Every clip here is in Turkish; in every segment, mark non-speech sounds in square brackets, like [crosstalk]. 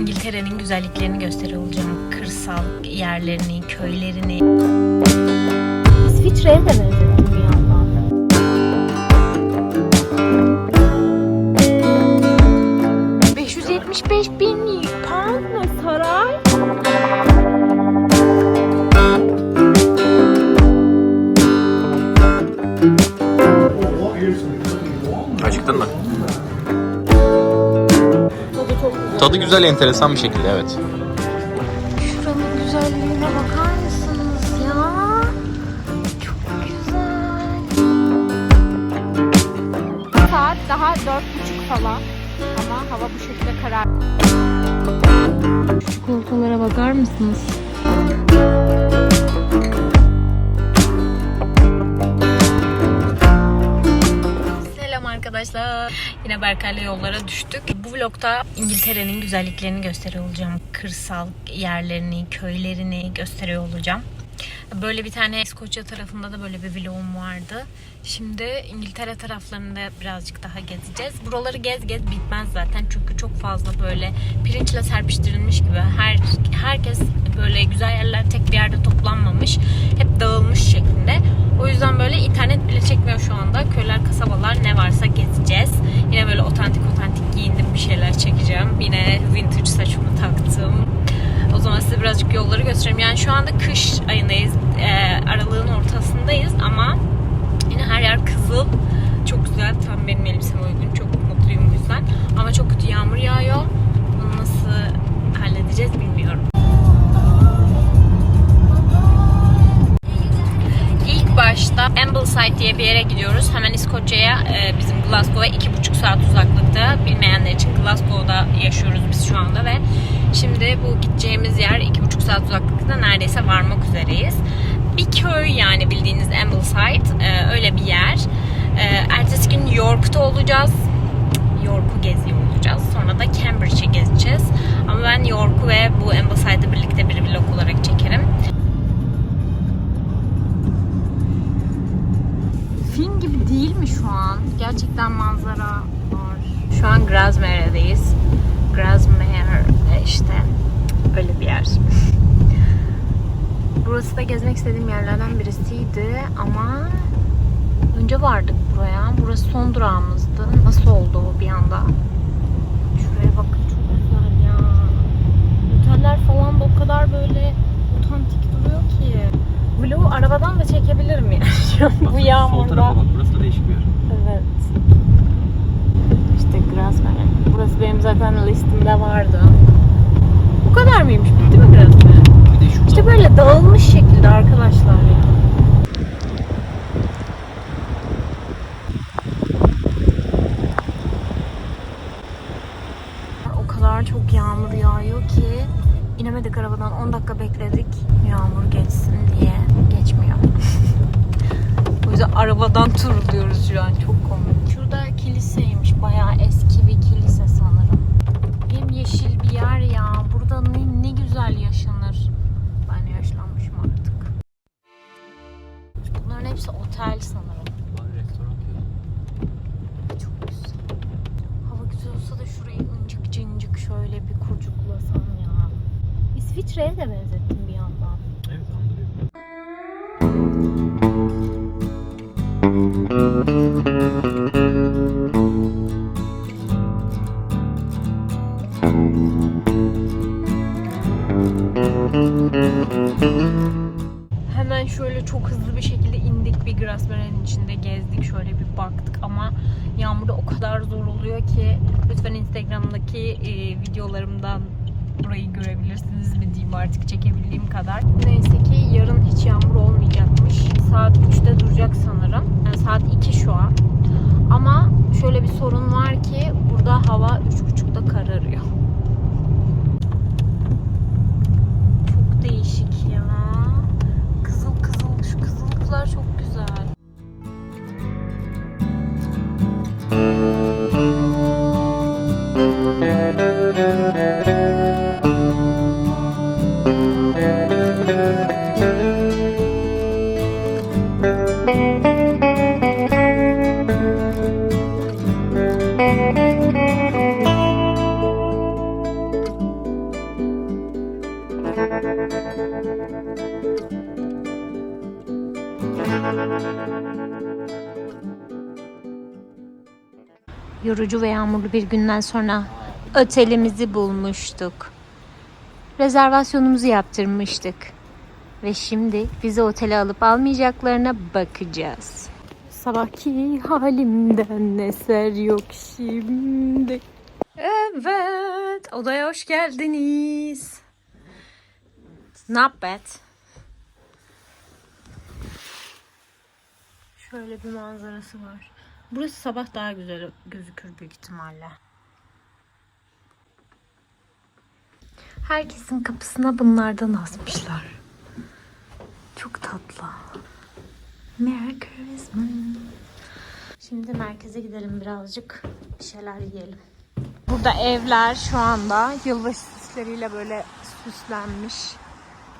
İngiltere'nin güzelliklerini gösteriyor olacağım. Kırsal yerlerini, köylerini. İsviçre'ye de benzettim bir yandan. ...575 bin Tadı güzel, enteresan bir şekilde evet. Şuranın güzelliğine bakar mısınız ya? Çok güzel. Saat daha dört buçuk falan. Ama hava bu şekilde karar. Şu çikolatalara bakar mısınız? Selam arkadaşlar. Yine Berkay'la yollara düştük. Bu vlogda İngiltere'nin güzelliklerini gösteriyor olacağım. Kırsal yerlerini, köylerini gösteriyor olacağım. Böyle bir tane İskoçya tarafında da böyle bir vlogum vardı. Şimdi İngiltere taraflarında birazcık daha gezeceğiz. Buraları gez gez bitmez zaten çünkü çok fazla böyle pirinçle serpiştirilmiş gibi her herkes böyle güzel yerler tek bir yerde toplanmamış. Hep dağılmış şeklinde. O yüzden böyle internet bile çekmiyor şu anda. Köyler, kasabalar ne varsa gezeceğiz. Yine böyle otantik otantik giyindim bir şeyler çekeceğim. Yine vintage saçımı taktım. Zaman size birazcık yolları göstereyim. Yani şu anda kış ayındayız. Ee, aralığın ortasındayız ama yine her yer kızıl. Çok güzel. Tam benim elbiseme uygun. Çok mutluyum bu yüzden. Ama çok kötü yağmur yağıyor. Bunu nasıl halledeceğiz bilmiyorum. İlk başta Ambleside diye bir yere gidiyoruz. Hemen İskoçya'ya, e, bizim Glasgow'a iki buçuk saat uzaklıkta. Bilmeyenler için Glasgow'da yaşıyoruz biz şu anda ve şimdi bu gideceğimiz neredeyse varmak üzereyiz. Bir köy yani bildiğiniz Ambleside, e, öyle bir yer. E, ertesi gün York'ta olacağız. York'u geziyor olacağız. Sonra da Cambridge'i gezeceğiz. Ama ben York'u ve bu Ambleside'ı birlikte bir vlog olarak çekerim. Film gibi değil mi şu an? Gerçekten manzara var. Şu an Grasmere'deyiz. Grasmere işte öyle bir yer. [laughs] Burası da gezmek istediğim yerlerden birisiydi ama önce vardık buraya. Burası son durağımızdı. Nasıl oldu o bir anda? Şuraya bakın çok güzel ya. Oteller falan da o kadar böyle otantik duruyor ki. Vlogu arabadan da çekebilirim yani. Bu yağmurda. burası da değişik bir yer. Evet. İşte Grasmere. Burası benim zaten listemde vardı. Bu kadar mıymış? Bitti mi Grasmere? Bir de şu İşte böyle dağılmış şekilde arkadaşlar. O kadar çok yağmur yağıyor ki inemedik arabadan 10 dakika bekledik. Yağmur geçsin diye geçmiyor. [laughs] o yüzden arabadan turluyoruz şu an. Çok İsviçre'ye de benzettim bir yandan. Evet. Hemen şöyle çok hızlı bir şekilde indik bir Grasmere'nin içinde gezdik. Şöyle bir baktık ama yağmurda o kadar zor oluyor ki lütfen Instagram'daki e, videolarımdan burayı görebilirsiniz mi diyeyim artık çekebildiğim kadar. Neyse ki yarın hiç yağmur olmayacakmış. Saat 3'te duracak sanırım. Yani saat 2 şu an. Ama şöyle bir sorun var ki burada hava 3.30'da kararıyor. Çok değişik ya. Kızıl kızıl şu kızıllıklar çok güzel. Bir günden sonra otelimizi bulmuştuk. Rezervasyonumuzu yaptırmıştık. Ve şimdi bizi otele alıp almayacaklarına bakacağız. Sabahki halimden eser yok şimdi. Evet, odaya hoş geldiniz. Not bad. Şöyle bir manzarası var. Burası sabah daha güzel gözükür büyük ihtimalle. Herkesin kapısına bunlardan asmışlar. Çok tatlı. Merry Christmas. Şimdi merkeze gidelim birazcık. Bir şeyler yiyelim. Burada evler şu anda yılbaşı süsleriyle böyle süslenmiş.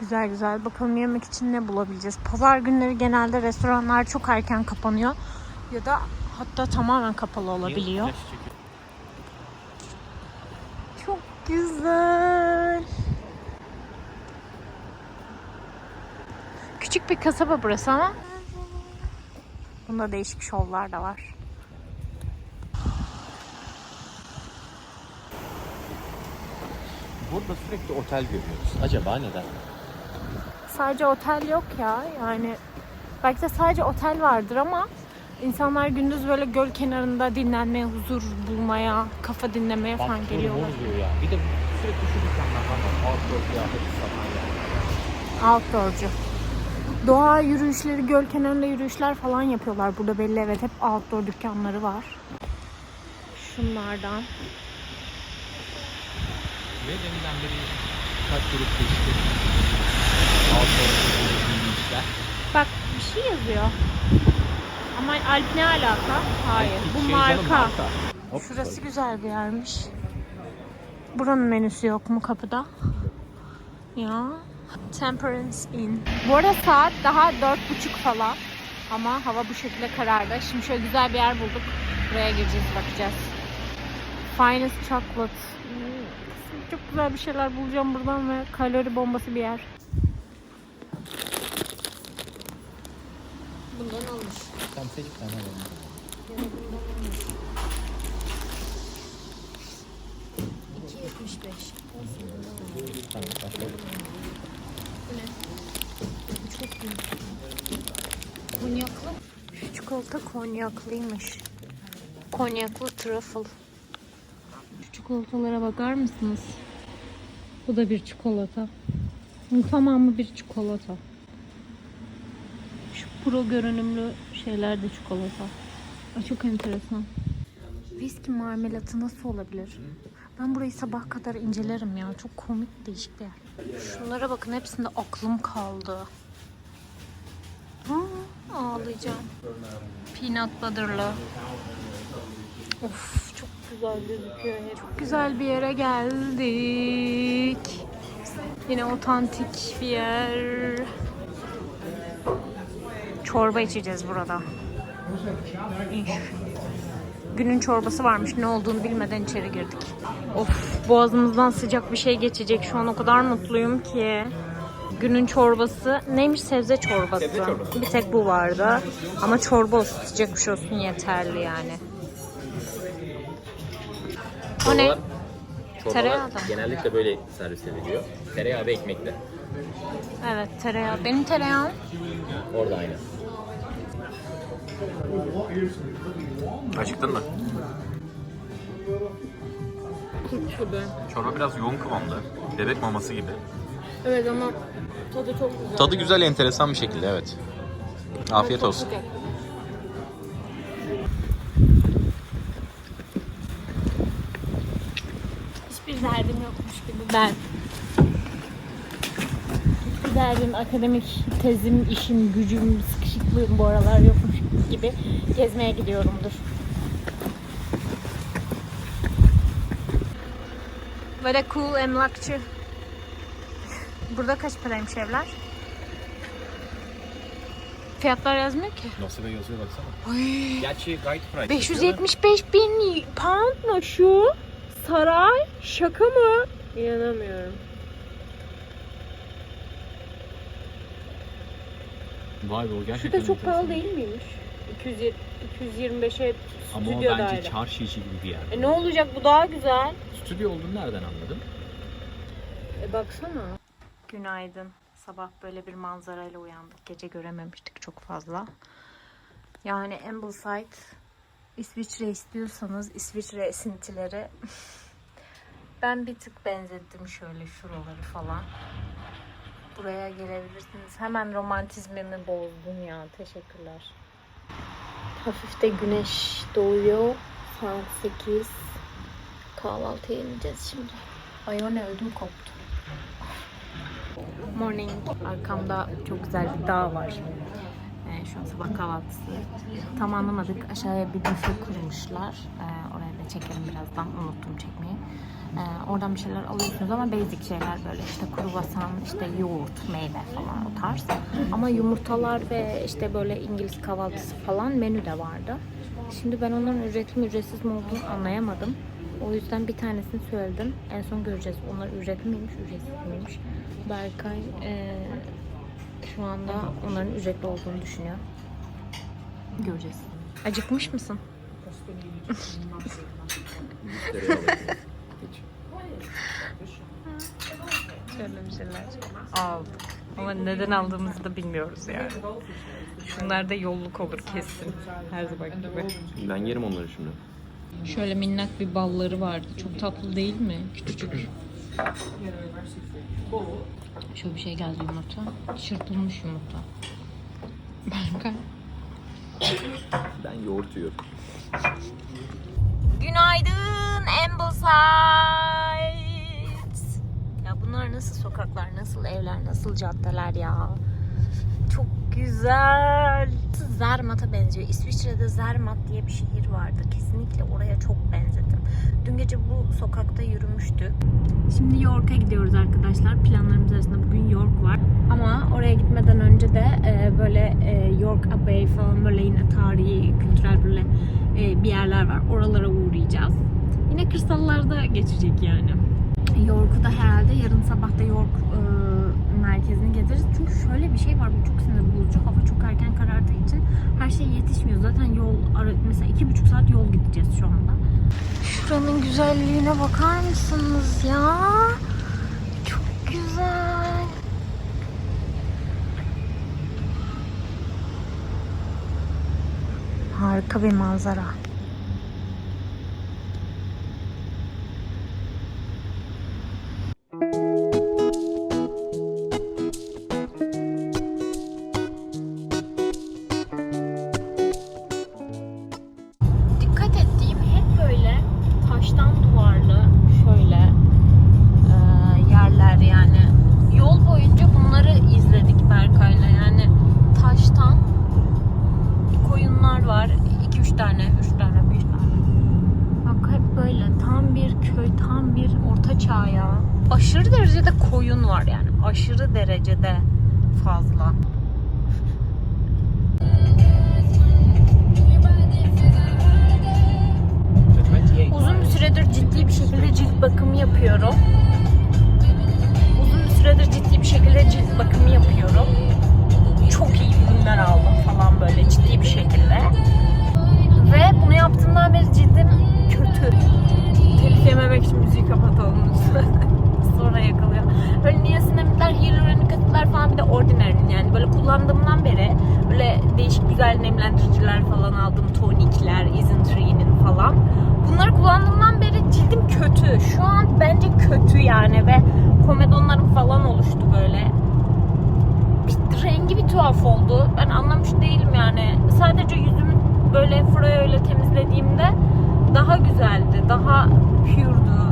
Güzel güzel. Bakalım yemek için ne bulabileceğiz. Pazar günleri genelde restoranlar çok erken kapanıyor. Ya da hatta tamamen kapalı olabiliyor. Çok güzel. Küçük bir kasaba burası ama bunda değişik şovlar da var. Burada sürekli otel görüyoruz. Acaba neden? Sadece otel yok ya. Yani belki de sadece otel vardır ama insanlar gündüz böyle göl kenarında dinlenmeye, huzur bulmaya, kafa dinlemeye falan geliyorlar. oluyor ya. Bir de sürekli şu dükkanlar var. Outdoor kıyafet ya. Outdoorcu. Doğa yürüyüşleri, göl kenarında yürüyüşler falan yapıyorlar burada belli evet. Hep outdoor dükkanları var. Şunlardan. Ve deminden beri kaç grup geçti. Outdoor. Bak bir şey yazıyor. Ama Alp ne alaka? Hayır. Bu Şey marka. canım, marka. Hop, Şurası güzel bir yermiş. Buranın menüsü yok mu kapıda? Ya. Temperance Inn. Bu arada saat daha dört buçuk falan. Ama hava bu şekilde karardı. Şimdi şöyle güzel bir yer bulduk. Buraya gireceğiz bakacağız. Finest Chocolate. Hmm, Çok güzel bir şeyler bulacağım buradan ve kalori bombası bir yer. Bundan almış. Tam bir tane alalım. 2.75. Tamam, başlayalım. Çok büyük. Konyaklı. Şu çikolata konyaklıymış. Konyaklı truffle. Şu çikolatalara bakar mısınız? Bu da bir çikolata. Bu tamamı bir çikolata. Pro görünümlü şeyler de çikolata. Ay çok enteresan. Viski marmelatı nasıl olabilir? Ben burayı sabah kadar incelerim ya. Çok komik değişik bir yer. Şunlara bakın hepsinde aklım kaldı. Ha, ağlayacağım. Peanut butter'lı. Of çok güzel gözüküyor. ya. Çok güzel bir yere geldik. Yine otantik bir yer. Çorba içeceğiz burada. Günün çorbası varmış. Ne olduğunu bilmeden içeri girdik. Of boğazımızdan sıcak bir şey geçecek. Şu an o kadar mutluyum ki. Günün çorbası neymiş? Sebze çorbası. Sebze çorbası. Bir tek bu vardı. Ama çorba olsun sıcak bir şey olsun yeterli yani. O ne? Çorbalar- Tereyağı da. genellikle böyle servis ediliyor. Tereyağı ve ekmekle. Evet tereyağı. Benim tereyağım Orada aynı. Acıktın mı? kurt gibi. Çorba biraz yoğun kıvamda. Bebek maması gibi. Evet ama tadı çok güzel. Tadı güzel, enteresan bir şekilde evet. Afiyet olsun. Hiçbir derdim yokmuş gibi ben. Hiçbir derdim, akademik tezim, işim, gücüm, sıkışıklığım bu aralar yokmuş gibi gezmeye gidiyorumdur. Böyle cool emlakçı. Burada kaç paraymış evler? Fiyatlar yazmıyor ki. Nasıl yazıyor baksana. Gerçi guide price. 575 bin pound mu şu? Saray? Şaka mı? İnanamıyorum. Vay be o Şu gerçekten da çok enteresan. pahalı değil miymiş? 200 225'e Ama stüdyo o bence daire. çarşı içi gibi bir yer. E ne olacak bu daha güzel. Stüdyo olduğunu nereden anladın? E baksana. Günaydın. Sabah böyle bir manzarayla uyandık. Gece görememiştik çok fazla. Yani Ambleside İsviçre istiyorsanız İsviçre esintileri [laughs] ben bir tık benzettim şöyle şuraları falan. Buraya gelebilirsiniz. Hemen romantizmimi bozdun ya. Teşekkürler. Hafif de güneş doğuyor. Saat 8. Kahvaltıya ineceğiz şimdi. Ay o ne ödüm koptu. Morning. Arkamda çok güzel bir dağ var. Ee, şu an sabah kahvaltısı. Tam anlamadık. Aşağıya bir büfe kurmuşlar. Ee, oraya da çekerim birazdan. Unuttum çekmeyi. Ee, oradan bir şeyler alıyorsunuz ama basic şeyler böyle işte kruvasan, işte yoğurt, meyve falan o tarz. Ama yumurtalar ve işte böyle İngiliz kahvaltısı falan menüde vardı. Şimdi ben onların ücretli mi ücretsiz mi olduğunu anlayamadım. O yüzden bir tanesini söyledim. En son göreceğiz. Onlar ücretli miymiş, ücretsiz miymiş. Berkay eee, şu anda onların ücretli olduğunu düşünüyor. Göreceğiz. Acıkmış mısın? Şöyle bir şeyler aldık. Ama neden aldığımızı da bilmiyoruz yani. Şunlar da yolluk olur kesin. Her zaman gibi. Ben yerim onları şimdi. Şöyle minnak bir balları vardı. Çok tatlı değil mi? Küçücük. Şöyle bir şey geldi yumurta. Çırpılmış yumurta. Berkay. Ben yoğurt yiyorum. Günaydın Ambleside. Ya bunlar nasıl sokaklar, nasıl evler, nasıl caddeler ya. Çok güzel. Zermatt'a benziyor. İsviçre'de Zermatt diye bir şehir vardı. Kesinlikle oraya çok benzedim. Dün gece bu sokakta yürümüştük. Şimdi York'a gidiyoruz arkadaşlar. Planlarımız arasında bugün York var. Ama oraya gitmeden önce de e, böyle e, York Abbey falan böyle yine tarihi, kültürel böyle e, bir yerler var. Oralara uğrayacağız. Yine kırsallarda geçecek yani. York'u da herhalde yarın sabah da York e, merkezini gezeriz. Çünkü şöyle bir şey var. Bu çok sinir bozucu. Hava çok erken karardığı için her şey yetişmiyor. Zaten yol mesela iki buçuk saat yol gideceğiz şu anda. Şuranın güzelliğine bakar mısınız ya? Çok güzel. Harika bir manzara. Aşırı derecede fazla. Uzun bir süredir ciddi bir şekilde cilt bakımı yapıyorum. Uzun bir süredir ciddi bir şekilde cilt bakımı yapıyorum. Çok iyi ürünler aldım güzel nemlendiriciler falan aldım. Tonikler, Isintree'nin falan. Bunları kullandığımdan beri cildim kötü. Şu an bence kötü yani ve komedonlarım falan oluştu böyle. Bir rengi bir tuhaf oldu. Ben anlamış değilim yani. Sadece yüzümü böyle fırça temizlediğimde daha güzeldi. Daha pure'du.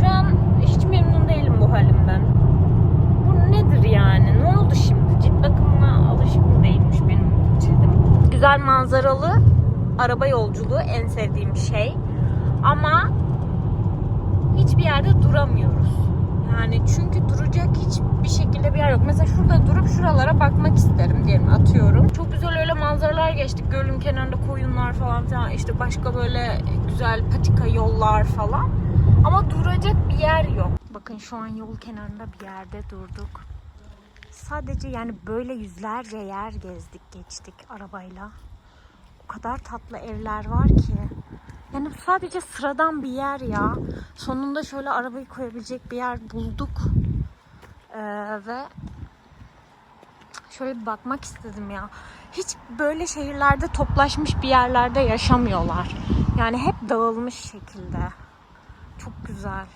Şu an hiç memnun değilim bu halimden. Bu nedir yani? Ne oldu şimdi? Cilt bakımına alışık mı değilmiş? Güzel manzaralı araba yolculuğu en sevdiğim şey. Ama hiçbir yerde duramıyoruz. Yani çünkü duracak hiçbir şekilde bir yer yok. Mesela şurada durup şuralara bakmak isterim diyelim atıyorum. Çok güzel öyle manzaralar geçtik. Gölün kenarında koyunlar falan filan. işte başka böyle güzel patika yollar falan. Ama duracak bir yer yok. Bakın şu an yol kenarında bir yerde durduk. Sadece yani böyle yüzlerce yer gezdik geçtik arabayla. O kadar tatlı evler var ki. Yani sadece sıradan bir yer ya. Sonunda şöyle arabayı koyabilecek bir yer bulduk. Ee, ve şöyle bir bakmak istedim ya. Hiç böyle şehirlerde toplaşmış bir yerlerde yaşamıyorlar. Yani hep dağılmış şekilde. Çok güzel.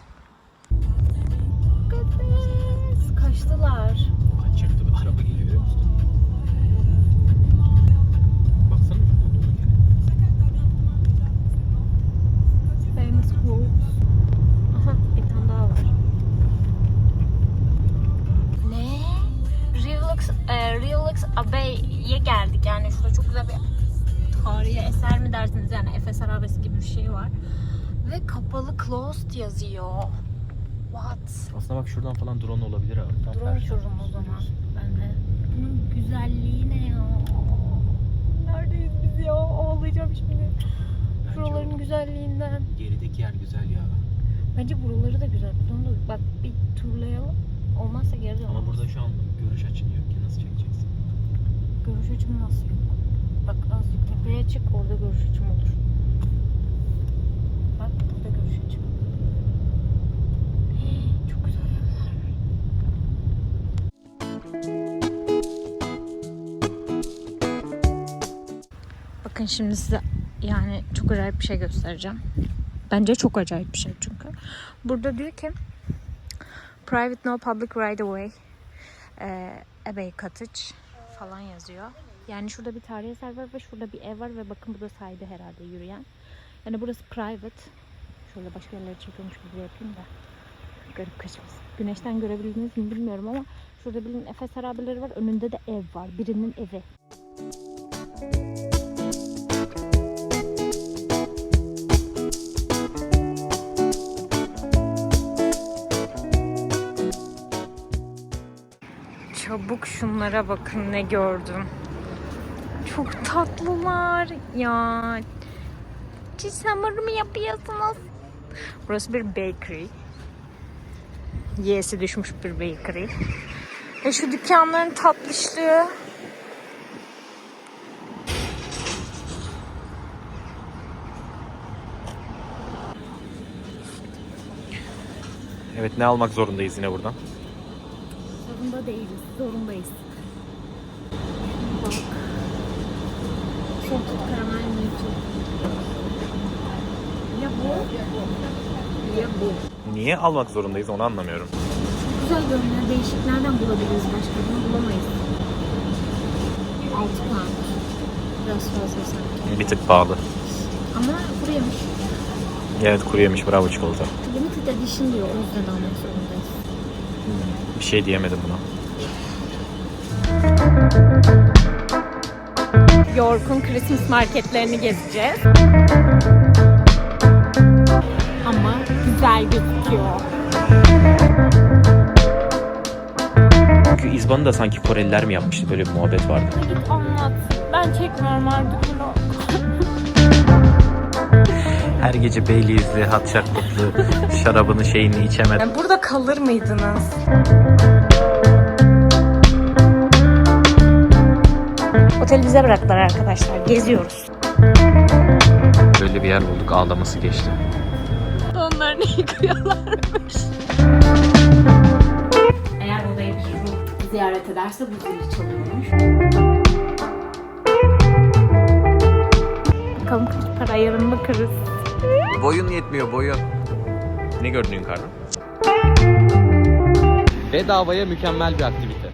Kaçtılar. Bir araba geliyor görüyor musun? Baksana dolu gene. Famous quotes. Aha bir tane daha var. Ne? Realux, e, Realux Abbey'e geldik. Yani şurada çok güzel bir tarihi eser mi dersiniz? Yani Efes Arabesi gibi bir şey var. Ve kapalı closed yazıyor. What? Aslında bak şuradan falan drone olabilir abi. Tam Drone uçururum zaman. Ben de. Bunun güzelliği ne ya? Neredeyiz biz ya? Ağlayacağım şimdi. Bence Şuraların o güzelliğinden. Gerideki yer güzel ya. Bence buraları da güzel. Bunu da bak bir turlayalım. Olmazsa geri dönelim. Ama burada şu an görüş açın yok ki nasıl çekeceksin? görüş açım nasıl yok? Bak azıcık tepeye çık orada görüş açım olur. Bak burada görüş açım. Bakın şimdi size yani çok acayip bir şey göstereceğim. Bence çok acayip bir şey çünkü. Burada diyor ki Private no public right away. Ee, Abbey Cottage falan yazıyor. Yani şurada bir tarihi eser var ve şurada bir ev var ve bakın burada sahilde herhalde yürüyen. Yani burası private. Şöyle başka yerlere çekiyormuş gibi yapayım da. Garip kaçmasın. Güneşten görebildiniz mi bilmiyorum ama şurada birinin Efes harabeleri var. Önünde de ev var. Birinin evi. Çabuk şunlara bakın ne gördüm. Çok tatlılar ya. Siz hamur mu yapıyorsunuz? Burası bir bakery. Y'si düşmüş bir bakery. Ve şu dükkanların tatlışlığı. Evet ne almak zorundayız yine buradan? Zorunda değiliz, zorundayız. Bak. Çok karamel milkshake. Ya bu? Ya bu. Niye almak zorundayız onu anlamıyorum. Güzel görünüyor. Değişik nereden bulabiliriz başka? Bunu bulamayız. 6 pound. Biraz fazla sanki. Bir tık pahalı. Ama kuruyemiş. Evet kuru yemiş bravo çikolata. Limited edition diyor. O yüzden almak zorundayız. Bir şey diyemedim buna. York'un Christmas marketlerini gezeceğiz. Ama güzel gözüküyor. Çünkü İzban'ı da sanki Koreliler mi yapmıştı böyle bir muhabbet vardı. Git anlat. Ben çekmiyorum artık bunu. Her gece Baileys'li, hat şarkıtlı, [laughs] şarabını şeyini içemeden. Yani burada kalır mıydınız? Oteli bize bıraktılar arkadaşlar. Geziyoruz. Böyle bir yer bulduk ağlaması geçti. Onları yıkıyorlarmış. Eğer odayı bir ruh ziyaret ederse bu zili çalıyormuş. Bakalım kaç para yarın bakarız. Boyun yetmiyor boyun. Ne gördün yukarıda? Bedavaya mükemmel bir aktivite.